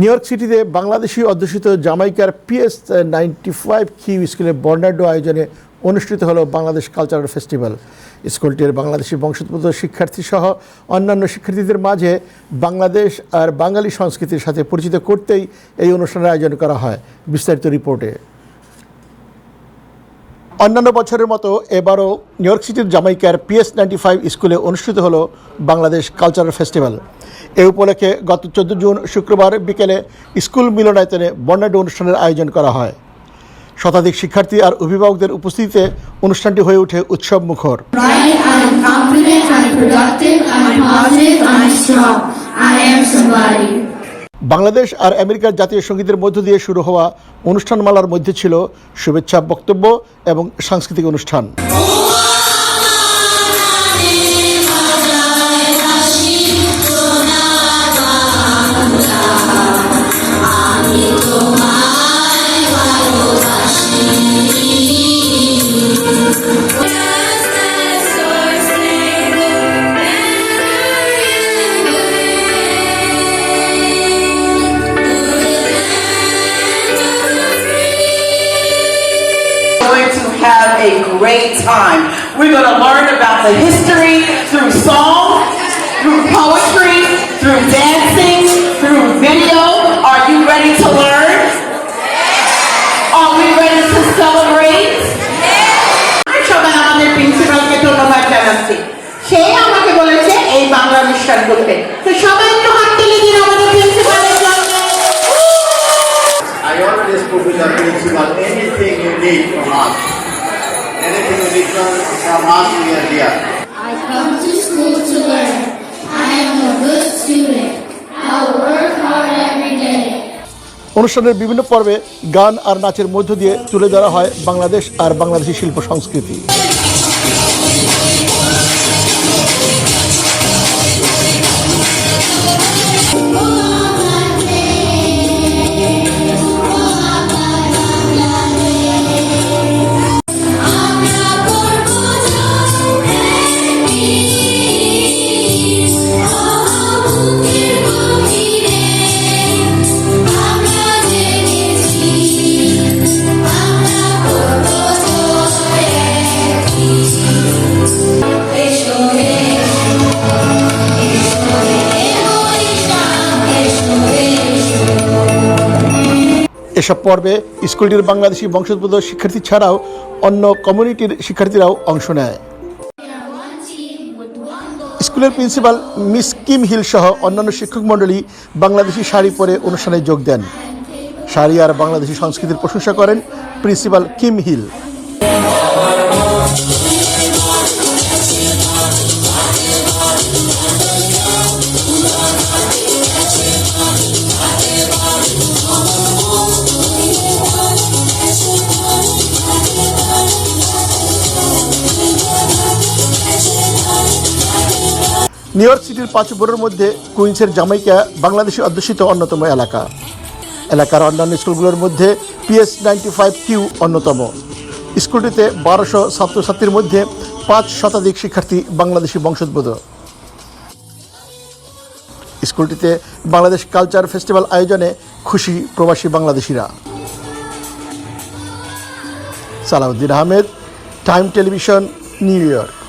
New York সিটিতে বাংলাদেশি অধ্যুষিত জামাইকার পিএস নাইনটি ফাইভ কিউ স্কুলের বর্ণাঢ্য আয়োজনে অনুষ্ঠিত হলো বাংলাদেশ কালচারাল ফেস্টিভ্যাল। স্কুলটির বাংলাদেশি বংশোদ্ভূত শিক্ষার্থী সহ অন্যান্য শিক্ষার্থীদের মাঝে বাংলাদেশ আর বাঙালি সংস্কৃতির সাথে পরিচিত করতেই এই অনুষ্ঠানের আয়োজন করা হয়। বিস্তারিত রিপোর্টে। অন্যান্য বছরের মতো এবারও নিউ ইয়র্ক সিটির জামাইকার পিএস নাইনটি ফাইভ স্কুলে অনুষ্ঠিত হলো বাংলাদেশ কালচারাল ফেস্টিভ্যাল এ উপলক্ষে গত চোদ্দ জুন শুক্রবার বিকেলে স্কুল মিলনায়তনে বর্ণাঢ্য অনুষ্ঠানের আয়োজন করা হয় শতাধিক শিক্ষার্থী আর অভিভাবকদের উপস্থিতিতে অনুষ্ঠানটি হয়ে ওঠে উৎসব মুখর. I am somebody. বাংলাদেশ আর আমেরিকার জাতীয় সঙ্গীতের মধ্য দিয়ে শুরু হওয়া অনুষ্ঠানমালার মধ্যে ছিল শুভেচ্ছা বক্তব্য এবং সাংস্কৃতিক অনুষ্ঠান। Have a great time. We're going to learn about the history through song, through poetry, through dancing, Anything you need from, from us, we are here. I come to school to learn. I am a good student. I'll work hard every day. অনুষ্ঠানের বিভিন্ন পর্বে গান আর নাচের মধ্য দিয়ে তুলে ধরা হয় বাংলাদেশ আর বাংলাদেশি শিল্প সংস্কৃতি এসব পর্বে স্কুলটির বাংলাদেশি বংশোদ্ভূত শিক্ষার্থী ছাড়াও অন্য কমিউনিটির শিক্ষার্থীরাও অংশ নেয়। স্কুলের প্রিন্সিপাল মিস কিম হিল সহ অন্যান্য শিক্ষক মণ্ডলী বাংলাদেশি শাড়ি পরে অনুষ্ঠানে যোগ দেন। শাড়ি আর বাংলাদেশি সংস্কৃতির প্রশংসা করেন principal Kim Hill. New York সিটির পাঁচ মধ্যে কুইন্সের জামাইকা বাংলাদেশি অধ্যুষিত অন্যতম এলাকা। এলাকার অন্যান্য স্কুলগুলোর মধ্যে পিএস নাইনটি ফাইভ কিউ অন্যতম। স্কুলটিতে বারোশো ছাত্রছাত্রীর মধ্যে পাঁচ শতাধিক শিক্ষার্থী বাংলাদেশি বংশোদ্ভূত। স্কুলটিতে বাংলাদেশ কালচার ফেস্টিভ্যাল আয়োজনে খুশি প্রবাসী বাংলাদেশিরা। Salauddin Ahmed time television New York